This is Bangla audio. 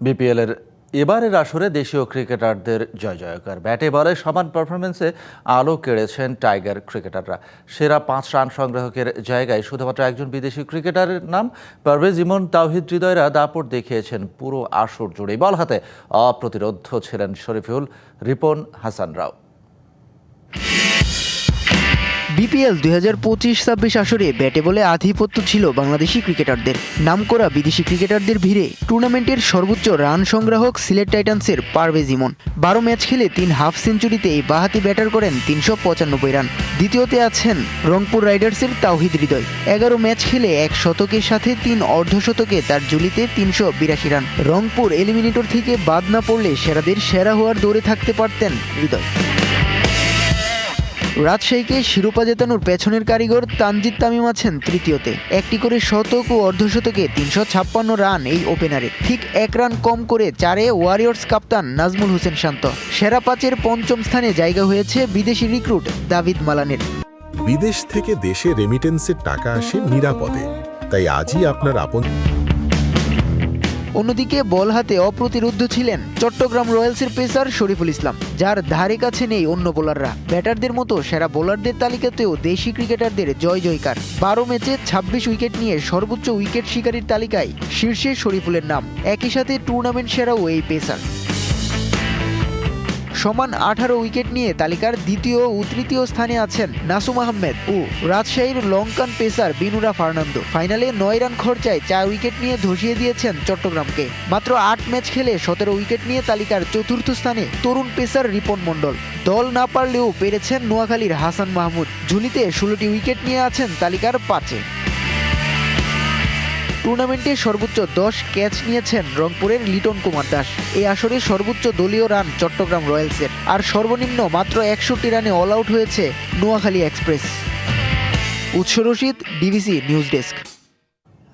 বিপিএলের এবারের আসরে দেশীয় ক্রিকেটারদের জয় জয়কার। ব্যাটে বলে সমান পারফরমেন্সে আলো কেড়েছেন টাইগার ক্রিকেটাররা। সেরা পাঁচ রান সংগ্রাহকের জায়গায় শুধুমাত্র একজন বিদেশি ক্রিকেটারের নাম পারভেজ ইমন তাওহিদ হৃদয়রা দাপট দেখিয়েছেন পুরো আসর জুড়ে বল হাতে অপ্রতিরোধ ছিলেন শরীফুল, রিপন হাসান রাও বিপিএল দুই হাজার পঁচিশ ছাব্বিশ আসরে ব্যাটে বলে আধিপত্য ছিল বাংলাদেশি ক্রিকেটারদের। নামকরা বিদেশি ক্রিকেটারদের ভিড়ে টুর্নামেন্টের সর্বোচ্চ রান সংগ্রাহক সিলেট টাইটান্সের পারভেজ ইমন। বারো ম্যাচ খেলে তিন হাফ সেঞ্চুরিতে এই বাহাতি ব্যাটার করেন তিনশো পঁচানব্বই রান। দ্বিতীয়তে আছেন রংপুর রাইডার্সের তাওহিদ হৃদয়। এগারো ম্যাচ খেলে এক শতকের সাথে তিন অর্ধশতকে তার জুলিতে তিনশো বিরাশি রান। রংপুর এলিমিনেটর থেকে বাদ না পড়লে সেরাদের সেরা হওয়ার দৌড়ে থাকতে পারতেন হৃদয়। রাজশাহীকে শিরোপা জেতানোর পেছনের কারিগর তানজিদ তামিম আছেন তৃতীয়তে। একটি করে শতক ও অর্ধশতকে তিনশো ছাপ্পান্ন রান এই ওপেনারে। ঠিক এক রান কম করে চারে ওয়ারিয়র্স কাপ্তান নাজমুল হোসেন শান্ত। সেরা পাঁচের পঞ্চম স্থানে জায়গা হয়েছে বিদেশি রিক্রুট দাভিদ মালানের। বিদেশ থেকে দেশে রেমিটেন্সের টাকা আসে নিরাপদে। তাই আজই আপনার আপন অন্যদিকে বল হাতে অপ্রতিরুদ্ধ ছিলেন চট্টগ্রাম রয়্যালসের পেসার শরীফুল ইসলাম, যার ধারে কাছে নেই অন্য বোলাররা। ব্যাটারদের মতো সেরা বোলারদের তালিকাতেও দেশি ক্রিকেটারদের জয় জয়কার। বারো ম্যাচে ২৬ উইকেট নিয়ে সর্বোচ্চ উইকেট শিকারীর তালিকায় শীর্ষে শরীফুলের নাম। একই সাথে টুর্নামেন্ট সেরাও এই পেসার। সমান আঠারো উইকেট নিয়ে তালিকার দ্বিতীয় ও তৃতীয় স্থানে আছেন নাসুম আহমেদ ও রাজশাহীর লঙ্কান পেসার বিনুরা ফার্নান্দো। ফাইনালে নয় রান খরচায় চার উইকেট নিয়ে ধসিয়ে দিয়েছেন চট্টগ্রামকে। মাত্র আট ম্যাচ খেলে সতেরো উইকেট নিয়ে তালিকার চতুর্থ স্থানে তরুণ পেসার রিপন মণ্ডল। দল না পারলেও পেরেছেন নোয়াখালীর হাসান মাহমুদ। ঝুলিতে ষোলোটি উইকেট নিয়ে আছেন তালিকার পাঁচে। টুর্নামেন্টে সর্বোচ্চ দশ ক্যাচ নিয়েছেন রংপুরের লিটন কুমার দাস। এই আসরে সর্বোচ্চ দলীয় রান চট্টগ্রাম রয়্যালসের। আর সর্বনিম্ন মাত্র একষট্টি রানে অল আউট হয়েছে নোয়াখালী এক্সপ্রেস। উৎস রশিদ ডিবিসি নিউজ ডেস্ক।